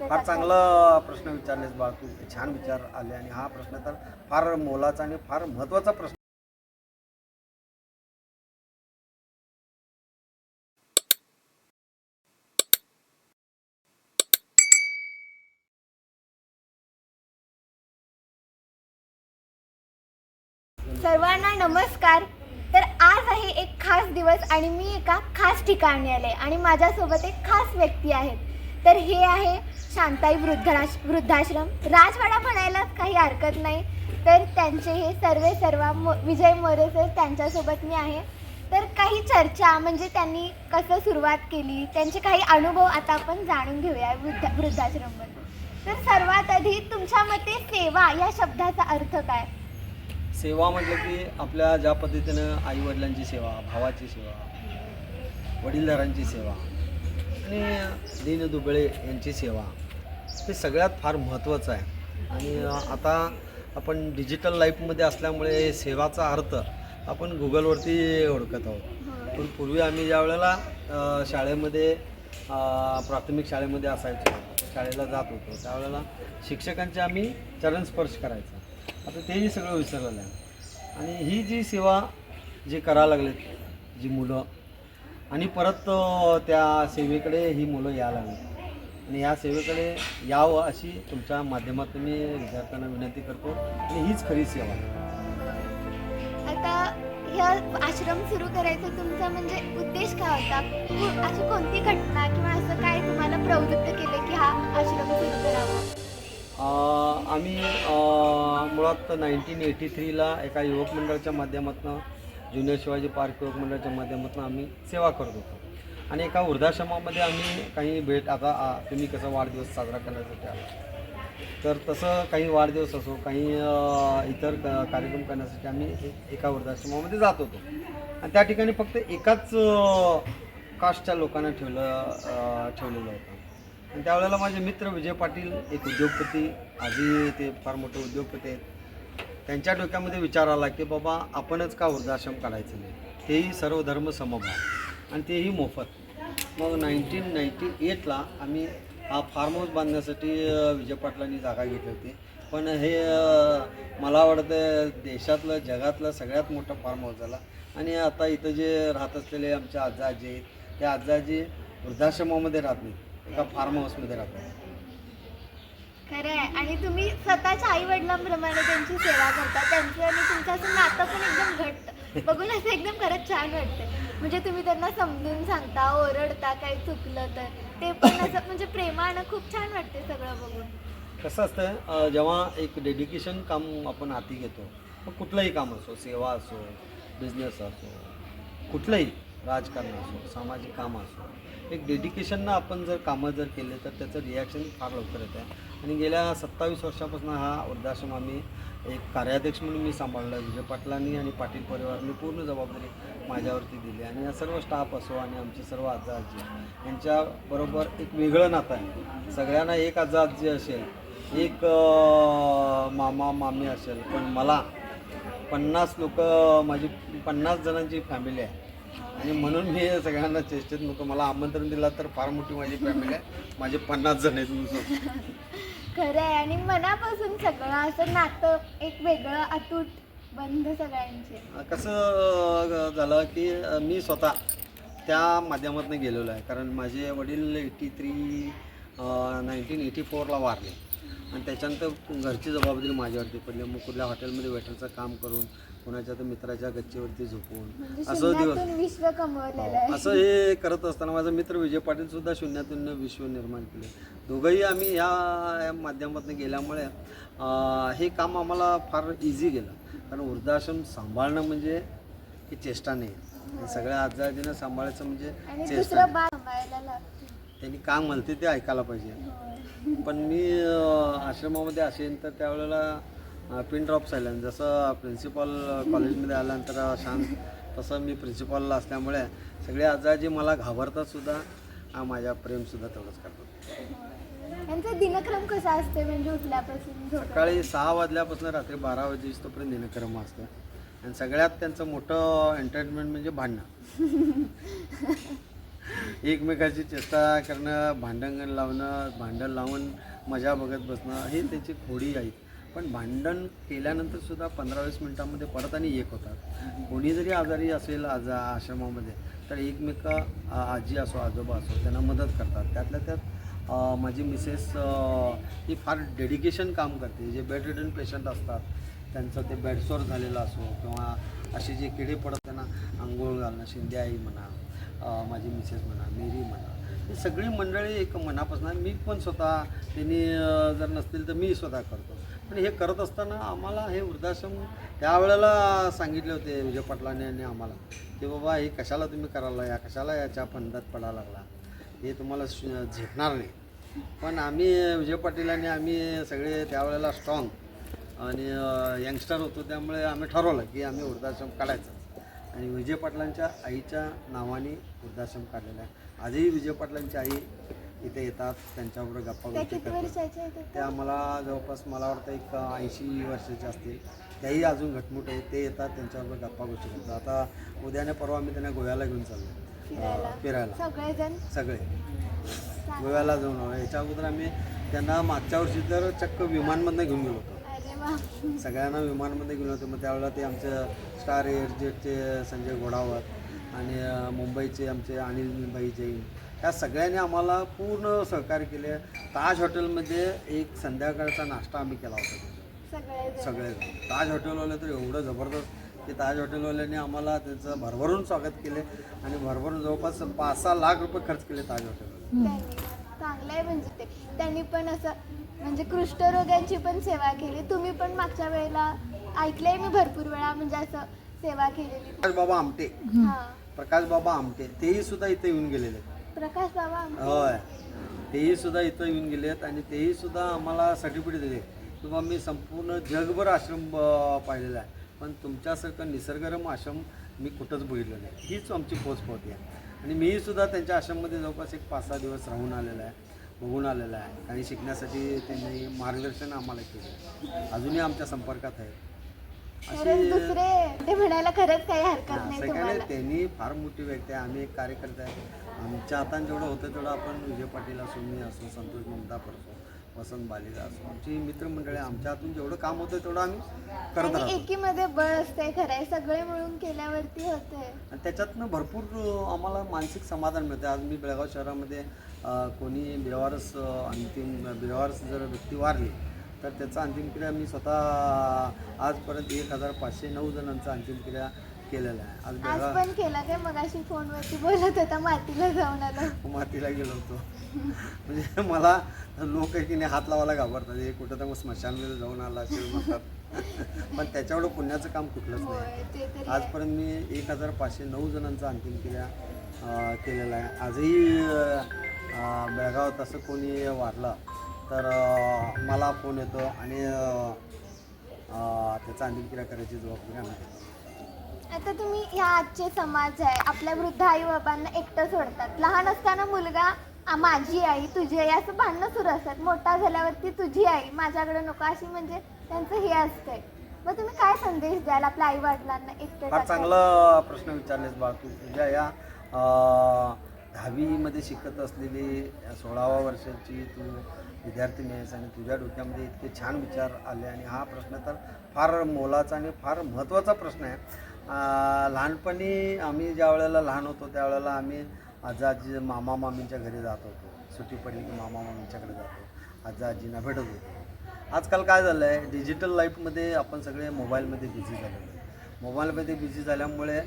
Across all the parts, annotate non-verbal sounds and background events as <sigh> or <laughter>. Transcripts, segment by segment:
फार चांगला प्रश्न विचारलेस बा तू. छान विचार आले आणि हा प्रश्न तर फार मोलाचा आणि फार महत्त्वाचा प्रश्न. सर्वांना नमस्कार. तर आज आहे एक खास दिवस आणि मी एका खास ठिकाणी आले आणि माझ्यासोबत एक खास व्यक्ती आहेत. तर हे आहे शांताई वृद्धाश वृद्धाश्रम. राजवाडा म्हणायला काही हरकत नाही. तर त्यांचे हे सर्वे सर्व मो विजय मोरे सर त्यांच्यासोबत मी आहे. तर काही चर्चा म्हणजे त्यांनी कसं सुरुवात केली त्यांचे काही अनुभव आता आपण जाणून घेऊया वृद्धा वृद्धाश्रमबद्दल तर सर्वात आधी तुमच्या मते सेवा या शब्दाचा अर्थ काय? सेवा म्हटलं की आपल्या ज्या पद्धतीनं आईवडिलांची सेवा भावाची सेवा वडीलधारांची सेवा आणि दीन दुबळे यांची सेवा. हे सगळ्यात फार महत्त्वाचं आहे. आणि आता आपण डिजिटल लाईफमध्ये असल्यामुळे सेवाचा अर्थ आपण गुगलवरती ओळखत आहोत. पण पूर्वी आम्ही ज्या वेळेला शाळेमध्ये प्राथमिक शाळेमध्ये असायचो शाळेला जात होतो त्यावेळेला शिक्षकांचे आम्ही चरणस्पर्श करायचा. आता तेही सगळं विसरलेलं आहे. आणि ही जी सेवा जी करायला लागलेत जी मुलं आणि परत त्या सेवेकडे ही मुलं यायला लागली. आणि या सेवेकडे यावं अशी तुमच्या माध्यमातून मी विद्यार्थ्यांना विनंती करतो. आणि हीच खरी सेवा. आता ह्या आश्रम सुरू करायचा तुमचा म्हणजे उद्देश काय होता? अशी कोणती घटना किंवा असं काय तुम्हाला प्रवृत्त केलं की हा आश्रम सुरू करावा? आम्ही मुळात नाईन्टीन एटी थ्रीला एका युवक मंडळाच्या माध्यमातून ज्युनियर शिवाजी पार्क युवक मंडळाच्या माध्यमातून आम्ही सेवा करत होतो. आणि एका वृद्धाश्रमामध्ये आम्ही काही भेट आता तुम्ही कसं वाढदिवस साजरा करण्यासाठी आला. तर तसं काही वाढदिवस असो काही इतर कार्यक्रम करण्यासाठी आम्ही एका वृद्धाश्रमामध्ये जात होतो. आणि त्या ठिकाणी फक्त एकाच कास्टच्या लोकांना ठेवलं ठेवलेलं होतं. आणि त्यावेळेला माझे मित्र विजय पाटील एक उद्योगपती आधी ते फार मोठे उद्योगपती आहेत. त्यांच्या डोक्यामध्ये विचार आला की बाबा आपणच का वृद्धाश्रम काढायचं नाही? तेही सर्व धर्म समभाव आणि तेही मोफत. मग नाईन्टीन नाईन्टी एटला आम्ही हा फार्म हाऊस बांधण्यासाठी विजय पाटलांनी जागा घेतली होती. पण हे मला वाटतं देशातलं जगातलं सगळ्यात मोठं फार्म हाऊस झाला. आणि आता इथं जे राहत असलेले आमचे आजा आजी आहेत त्या आजा आजी वृद्धाश्रमामध्ये राहत नाही एका फार्म हाऊसमध्ये राहतात खरं आहे आणि तुम्ही स्वतःच्या आई वडिलांप्रमाणे त्यांची सेवा करता. त्यांचं आणि तुमचं असं नातं पण एकदम घट्ट. बघून असं एकदम खरंच छान वाटतं म्हणजे तुम्ही त्यांना समजून सांगता ओरडता काही चुकलं तर. ते पण असं म्हणजे प्रेमानं खूप छान वाटते सगळं बघून. कसं असतं अं, जेव्हा एक डेडिकेशन काम आपण हाती घेतो मग कुठलंही काम असो सेवा असो बिझनेस असो कुठलंही राजकारण असो सामाजिक काम असो एक डेडिकेशननं आपण जर कामं जर केले तर त्याचं रिॲक्शन फार लवकर येतं. आहे आणि गेल्या सत्तावीस वर्षापासून हा वृद्धाश्रम आम्ही एक कार्याध्यक्ष म्हणून मी सांभाळला विजय पाटलांनी आणि पाटील परिवारांनी पूर्ण जबाबदारी माझ्यावरती दिली. आणि हा सर्व स्टाफ असो आणि आमचे सर्व आजा आजी यांच्याबरोबर एक वेगळं नातं आहे. सगळ्यांना एक आजा आजी असेल एक मामा मामी असेल पण मला पन्नास लोक माझी पन्नास जणांची फॅमिली आहे. आणि म्हणून मी सगळ्यांना चेष्टेत नको. मला आमंत्रण दिला तर फार मोठी माझी फॅमिली आहे. माझे पन्नास जण आहेत म्हणून. खरं आहे आणि मनापासून सगळं असं नातं एक वेगळं अतूट बंध सगळ्यांचे. कसं झालं की मी स्वतः त्या माध्यमातून गेलेलो आहे. कारण माझे वडील एटी थ्री नाईन्टीन एटी फोरला वारले. आणि त्याच्यानंतर घरची जबाबदारी माझ्यावरती पडली. मग कुठल्या हॉटेलमध्ये वेटरचं काम करून कोणाच्या तर मित्राच्या गच्चीवरती झोपून. म्हणजे असं दिवस. विश्व कमवलेलं आहे. असं हे करत असताना माझा मित्र विजय पाटील सुद्धा शून्यातून विश्व निर्माण केले. दोघंही आम्ही ह्या या माध्यमातून गेल्यामुळे हे काम आम्हाला फार इझी गेलं. कारण वृद्धाश्रम सांभाळणं म्हणजे ही चेष्टा नाही. हे सगळ्या आजारांना सांभाळायचं म्हणजे चेष्टा त्यांनी काय म्हणते ते ऐकायला पाहिजे. पण मी आश्रमामध्ये असेन तर त्यावेळेला पिन ड्रॉप सायलेंट जसं प्रिन्सिपल कॉलेजमध्ये आल्यानंतर शांत तसं मी प्रिन्सिपलला असल्यामुळे सगळे आजाजी मला घाबरतात सुद्धा. माझ्या प्रेमसुद्धा तेवढंच करतात. दिनक्रम कसा असते म्हणजे उठल्यापासून सकाळी सहा वाजल्यापासून रात्री बारा वाजेपर्यंत दिनक्रम असतं आणि सगळ्यात त्यांचं मोठं एंटरटेनमेंट म्हणजे भांडणं. <laughs> एकमेकाची चेष्टा करणं भांडण लावणं भांडण लावून मजा बघत बसणं हे त्याची खोडी आहेत. पण भांडण केल्यानंतर सुद्धा पंधरा वीस मिनटामध्ये परत आणि एक होतात. कोणी जरी आजारी असेल आज आश्रमामध्ये तर एकमेका आजी असो आजोबा असो त्यांना मदत करतात. त्यातल्या त्यात माझी मिसेस ही फार डेडिकेशन काम करते. जे बेड रिटर्न पेशंट असतात त्यांचं ते बेडसोर झालेलं असो किंवा असे जे किडे पडत त्यांना आंघोळ घालणं शिंदे आई म्हणा माझी मिसेस म्हणा मेरी म्हणा ही सगळी मंडळी एक मनापासून मी पण स्वतः त्यांनी जर नसतील तर मी स्वतः करतो. पण हे करत असताना आम्हाला हे वृद्धाश्रम त्यावेळेला सांगितले होते विजय पाटलाने आणि आम्हाला की बाबा हे कशाला तुम्ही करायला या कशाला याच्या पंधात पडायला लागला? हे तुम्हाला झेपणार नाही. पण आम्ही विजय पाटील आणि आम्ही सगळे त्यावेळेला स्ट्रॉंग आणि यंगस्टर होतो त्यामुळे आम्ही ठरवलं की आम्ही वृद्धाश्रम काढायचं. आणि विजय पाटलांच्या आईच्या नावाने वृद्धाश्रम काढलेला आहे. आजही विजय पाटलांची आई इथे येतात त्यांच्याबरोबर गप्पा त्या गोष्टी किती करतात. वर्षाच्या आहेत आता? त्या मला जवळपास मला वाटतं एक ऐंशी वर्षाचे असतील. त्याही अजून घटमुट आहेत ते येतात त्यांच्याबरोबर गप्पा गोष्टी करतात. आता उद्याने परवा आम्ही त्यांना गोव्याला घेऊन चाललो फिरायला. अं, फिरायला. सगळेजण? सगळे. गोव्याला जाऊन आलो याच्या अगोदर आम्ही त्यांना मागच्या वर्षी तर चक्क विमानमधनं घेऊन गेलो होतो. अरे वा. सगळ्यांना विमानमध्ये घेऊन होते मग त्यावेळेला ते आमचे स्टार एअरजेटचे संजय घोडावत आणि अं, मुंबईचे आमचे अनिल भाई जैन ह्या सगळ्यांनी आम्हाला पूर्ण सहकार्य केले. ताज हॉटेलमध्ये एक संध्याकाळचा नाश्ता आम्ही केला होता. सगळे ताज हॉटेलवाले तर एवढं जबरदस्त की ताज हॉटेलवाल्यांनी आम्हाला त्याचं भरभरून स्वागत केले आणि भरभरून जवळपास पाच सहा लाख रुपये खर्च केले ताज हॉटेलवर त्यांनी चांगलं आहे म्हणजे ते. त्यांनी पण असं म्हणजे कुष्ठरोग्यांची पण सेवा केली. तुम्ही पण मागच्या वेळेला ऐकलंय मी भरपूर वेळा म्हणजे असं सेवा केलेली. प्रकाश बाबा आमटे. प्रकाश बाबा आमटे. तेही सुद्धा इथे येऊन गेलेले आहेत. प्रकाश बाबा. होय. तेही सुद्धा इथं येऊन गेलेत आणि तेही सुद्धा आम्हाला सर्टिफिकेट दिले. किंवा मी संपूर्ण जगभर आश्रम पाहिलेला आहे. पण तुमच्यासारखं निसर्गरम आश्रम मी कुठंच बघितलं नाही. हीच आमची पोच पावती आहे आणि मीही सुद्धा त्यांच्या आश्रममध्ये जवळपास एक पाच सहा दिवस राहून आलेला आहे बघून आलेला आहे. आणि शिकण्यासाठी त्यांनी मार्गदर्शन आम्हाला केलं. अजूनही आमच्या संपर्कात आहे दुसरे. ते म्हणायला खरंच काही हरकत नाही असं काय नाही तुम्हाला. त्यांनी फार मोठी व्यक्ती आहे. आम्ही एक कार्यकर्ते आहे. आमच्या हाताने जेवढं होतं तेवढं आपण विजय पाटील असो मी असो संतोष ममता असो वसंत बालिका असो आमची मित्रमंडळी आमच्या हातून जेवढं काम होतं तेवढं आम्ही करत आणि राहतो. एकीमध्ये बळ असतंय खरंय सगळे मिळून केल्यावरती होते आणि त्याच्यातनं भरपूर अं, आम्हाला मानसिक समाधान मिळतं आज मी बेळगाव शहरामध्ये अं, कोणी बेवारस अं, अंतिम बेवारस जर व्यक्ती वारली तर त्याचा अंतिमक्रिया मी स्वतः आजपर्यंत एक हजार पाचशे नऊ जणांचा अंतिमक्रिया केलेला आहे. आज आज बेळगाव पण केला काय? मगाशी फोनवरती बोलत होता मातीला जाऊन आलो मातीला गेलो होतो. म्हणजे मला लोक आहे की नाही हात लावायला घाबरतात. हे कुठं तर मग स्मशानमध्ये जाऊन आला असेल म्हणतात. पण त्याच्यावर पुण्याचं काम कुठलंच नाही. होय ते तरी आहे. आजपर्यंत मी एक हजार पाचशे नऊ जणांचा अंतिम क्रिया अं, केलेला आहे. आजही अं, बेळगावात असं कोणी वारलं तर मला फोन येतो आणि त्याचा अंतिम क्रिया करायची जबाबदारी आम्ही घेतो आता तुम्ही ह्या आजचे समाज आहे. आपल्या वृद्ध आई बाबांना एकटं सोडतात. लहान असताना मुलगा आ, माझी आई तुझी आई असं भांडणं सुरू असतात. मोठा झाल्यावरती तुझी आई. माझ्याकडे नको अशी म्हणजे त्यांचं हे असतंय. मग तुम्ही काय संदेश द्याल आपल्या आई वडिलांना एकटं फार टाकायला? चांगला प्रश्न विचारलेस बाळ तू. तुझ्या या अं, दहावीमध्ये शिकत असलेली सोळाव्या वर्षाची तू विद्यार्थी आहेस आणि तुझ्या डोक्यामध्ये इतके छान विचार आले आणि हा प्रश्न तर फार मोलाचा आणि फार महत्त्वाचा प्रश्न आहे. लहानपणी आम्ही ज्या वेळेला लहान होतो त्यावेळेला आम्ही आजा आजी मामा मामींच्या घरी जात होतो. सुट्टी पडली की मामा मामींच्याकडे जातो. आजा आजींना भेटत होतो. आजकाल काय झालं आहे डिजिटल लाईफमध्ये आपण सगळे मोबाईलमध्ये बिझी झालेलो आहे. मोबाईलमध्ये बिझी झाल्यामुळे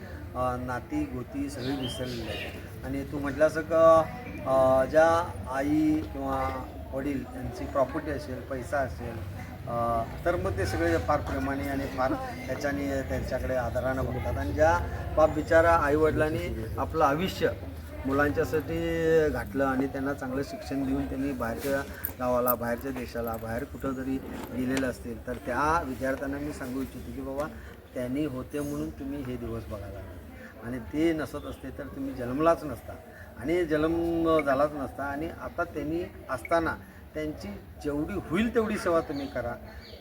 नाती गोती सगळी विसरलेली आहे आणि तू म्हटल्यासारखं का ज्या आई किंवा वडील यांची प्रॉपर्टी असेल पैसा असेल तर मग ते सगळे फार प्रेमाने आणि फार त्याच्याने त्यांच्याकडे आदरानं बघतात. आणि ज्या बाप बिचारा आईवडिलांनी आपलं आयुष्य मुलांच्यासाठी घातलं आणि त्यांना चांगलं शिक्षण देऊन त्यांनी बाहेरच्या गावाला बाहेरच्या देशाला बाहेर कुठं जरी गेलेलं असतील तर त्या विद्यार्थ्यांना मी सांगू इच्छितो की बाबा त्यांनी होते म्हणून तुम्ही हे दिवस बघायला आणि ते नसत असते तर तुम्ही जन्मलाच नसता. आणि जन्म झालाच नसता. आणि आता त्यांनी असताना त्यांची जेवढी होईल तेवढी सेवा तुम्ही करा.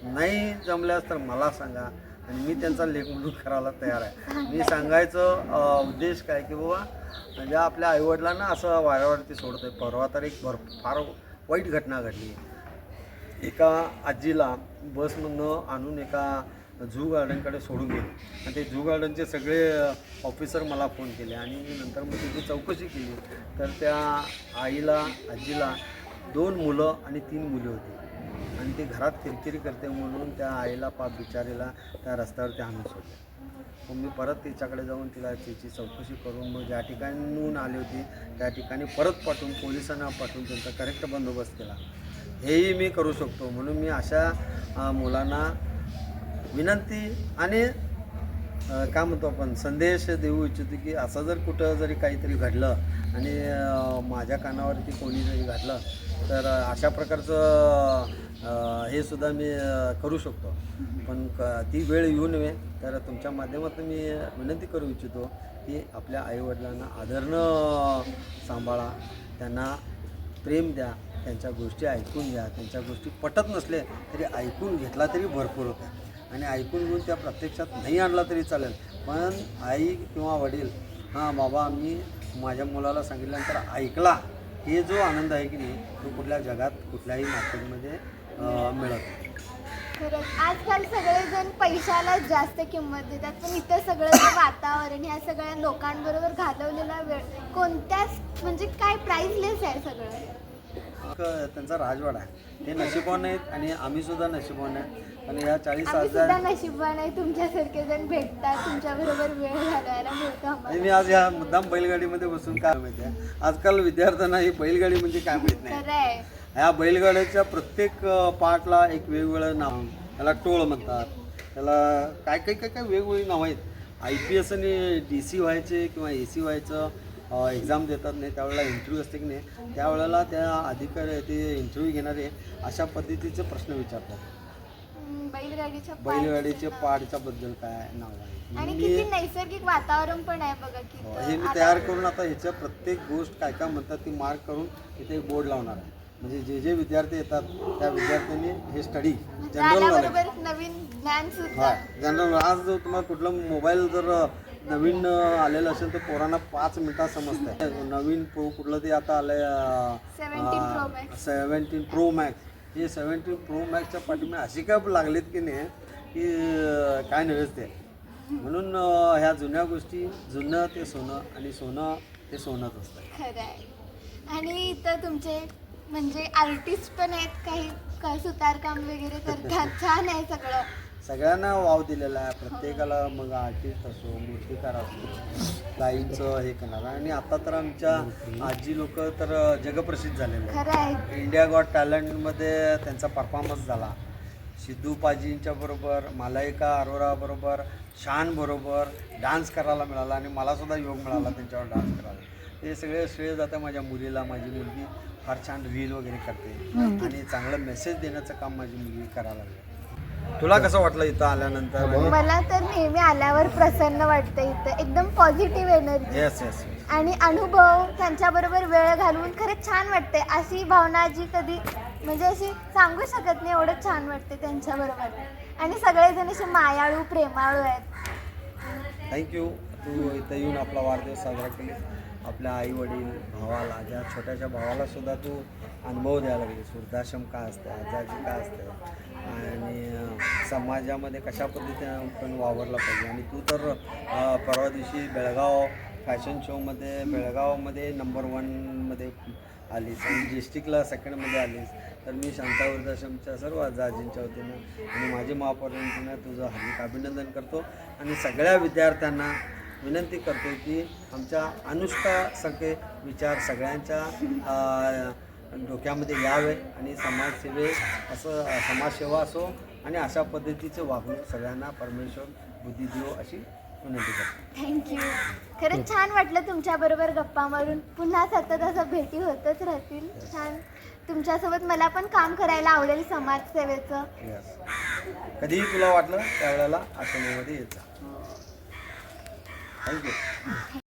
नाही जमल्यास तर मला सांगा. आणि मी त्यांचा लेख म्हणून करायला तयार आहे. मी सांगायचं उद्देश काय की बाबा म्हणजे आपल्या आईवडिलांना असं वाऱ्यावरती आहे परवा तर एक भर फार वाईट घटना घडली. एका आजीला बसमधनं आणून एका झू गार्डनकडे सोडून गेले. आणि ते झू गार्डनचे सगळे ऑफिसर मला फोन केले आणि नंतर मग त्याची चौकशी केली. तर त्या आईला आजीला दोन मुलं आणि तीन मुली होती. आणि ते घरात किरकिरी करते म्हणून त्या आईला पाप बिचारीला त्या रस्त्यावरती आणून सोडले. मग मी परत तिच्याकडे जाऊन तिला तिची चौकशी करून मग ज्या ठिकाणून आली होती त्या ठिकाणी परत पाठवून पोलिसांना पाठवून त्यांचा करेक्ट बंदोबस्त केला. हेही मी करू शकतो म्हणून मी अशा मुलांना विनंती आणि काय म्हणतो आपण संदेश देऊ इच्छितो की असं जर कुठं जरी काहीतरी घडलं आणि माझ्या कानावरती कोणी जरी घडलं तर अशा प्रकारचं हे सुद्धा मी करू शकतो. पण क ती वेळ येऊ नये. तर तुमच्या माध्यमातून मी विनंती करू इच्छितो की आपल्या आईवडिलांना आदरणं सांभाळा. त्यांना प्रेम द्या. त्यांच्या गोष्टी ऐकून घ्या. त्यांच्या गोष्टी पटत नसले तरी ऐकून घेतला तरी भरपूर होत्या आणि ऐकून घेऊन त्या प्रत्यक्षात नाही आणला तरी चालेल. पण आई किंवा वडील हां बाबा मी माझ्या मुलाला सांगितल्यानंतर ऐकला. हे जो आनंद आहे की नाही तो कुठल्या जगात कुठल्याही मार्केटमध्ये मिळत. खरंच. आजकाल सगळेजण पैशाला जास्त किंमत देतात पण इथं सगळं जे वातावरण ह्या सगळ्या लोकांबरोबर घालवलेला वेळ कोणत्याच म्हणजे काय प्राईसलेस आहे सगळं? त्यांचा राजवाडा आहे. हे नशिबवान आहेत आणि आम्ही सुद्धा नशिबवान आहे आणि या चाळीस आम्ही हजार आहे तुमच्यासारखे जण भेटतात तुमच्याबरोबर वेळ घालवायला मिळतो आणि आम्हाला मी आज या मुद्दाम बैलगाडीमध्ये बसून काय माहिती आहे? आजकाल विद्यार्थ्यांना ही बैलगाडी म्हणजे काय माहीत नाही. खरं आहे. ह्या बैलगाड्याच्या प्रत्येक अ, पार्टला एक वेगवेगळं नाव. त्याला टोळ म्हणतात. त्याला काय काय काय काय वेगवेगळी नावं आहेत. आय पी एस आणि डी सी व्हायचे किंवा ए सी व्हायचं एक्झाम देतात नाही त्यावेळेला इंटरव्ह्यू असते की नाही त्यावेळेला त्या अधिकारी ते इंटरव्ह्यू घेणारे अशा पद्धतीचे प्रश्न विचारतात. बैलगाडीच्या पार्टच्या बद्दल काय नाव आहे. आणि मी- किती नैसर्गिक वातावरण पण आहे बघा हो. हे मी तयार करून आता ह्याच्या प्रत्येक गोष्ट काय काय म्हणतात ती मार्क करून इथे एक बोर्ड लावणार आहे म्हणजे जे जे विद्यार्थी येतात त्या विद्यार्थ्यांनी हे स्टडी जनरल नॉलेज नवीन ज्ञान सुद्धा हा जनरल आज जर तुम्हाला कुठलं मोबाईल जर नवीन अं, आलेलं असेल तर पोरांना पाच मिनिटात समजतंय <laughs> नवीन प्रो कुठलं ते आता 17 Pro आलंय Max. सेवन्टीन प्रो मॅक्स हे सेवन्टीन प्रो मॅक्सच्या पाठीमागे अशी काय लागलेत की नाही की काय नव्हेच ते. म्हणून ह्या जुन्या गोष्टी जुनं ते सोनं आणि सोनं ते सोनंच असतं. खरं आहे आणि इथं तुमचे म्हणजे आर्टिस्ट पण आहेत काही का सुतारकाम वगैरे करतात छान आहे सगळं. सगळ्यांना वाव दिलेला आहे. प्रत्येकाला मग आर्टिस्ट असो मूर्तिकार असो गाईंचं हे करणार. आणि आता तर आमच्या आजी लोक तर जगप्रसिद्ध झालेले आहेत इंडिया गॉट टॅलेंटमध्ये त्यांचा परफॉर्मन्स झाला. सिद्धू पाजींच्या बरोबर मालायका अरोरा बरोबर शान बरोबर डान्स करायला मिळाला आणि मला सुद्धा योग मिळाला त्यांच्यावर डान्स करायला. हे सगळे श्रेय जातं माझ्या मुलीला माझी मुलगी. फार छान रील वगैरे करते. आणि चांगलं मेसेज देण्याचं काम माझी मुलगी करायला लागली. तुला कसं वाटलं इथं आल्यानंतर? मला तर नेहमी आल्यावर प्रसन्न वाटतं इथं. एकदम पॉझिटिव्ह एनर्जी येस येस आणि अनुभव त्यांच्याबरोबर वेळ घालवून खरंच छान वाटते अशी भावना जी कधी म्हणजे अशी सांगू शकत नाही एवढं छान वाटते त्यांच्याबरोबर. आणि सगळेजण असे मायाळू प्रेमाळू आहेत. थँक्यू तू इथं येऊन आपला वाढदिवस साजरा केलीस. आपल्या आई वडील भावाला ज्या छोट्याशा भावाला सुद्धा तू अनुभव द्यायला लागेल. वृद्धाश्रम काय असतं आजाजी काय असतं आणि समाजामध्ये कशा पद्धतीने पण वावरला पाहिजे? आणि तू तर परवा दिवशी बेळगाव फॅशन शोमध्ये बेळगावमध्ये नंबर वनमध्ये आलीस. आणि डिस्ट्रिक्टला सेकंडमध्ये आलीस. तर मी शांता वृद्धाश्रमच्या सर्व आजाजींच्या वतीनं आणि माझे महापौरांच्या तुझं हार्दिक अभिनंदन करतो. आणि सगळ्या विद्यार्थ्यांना विनंती करतो की आमच्या अनुष्कासारखे विचार सगळ्यांच्या डोक्यामध्ये यावे आणि समाजसेवे असं समाजसेवा असो आणि अशा पद्धतीचं वागणूक सगळ्यांना परमेश्वर बुद्धी देऊ अशी विनंती करतो थँक्यू खरंच छान वाटलं तुमच्याबरोबर गप्पा मारून. पुन्हा सतत असं भेटी होतच राहतील. छान. तुमच्यासोबत मला पण काम करायला आवडेल समाजसेवेचं. यस कधीही तुला वाटलं त्यावेळेला आश्रमामध्ये येत はい。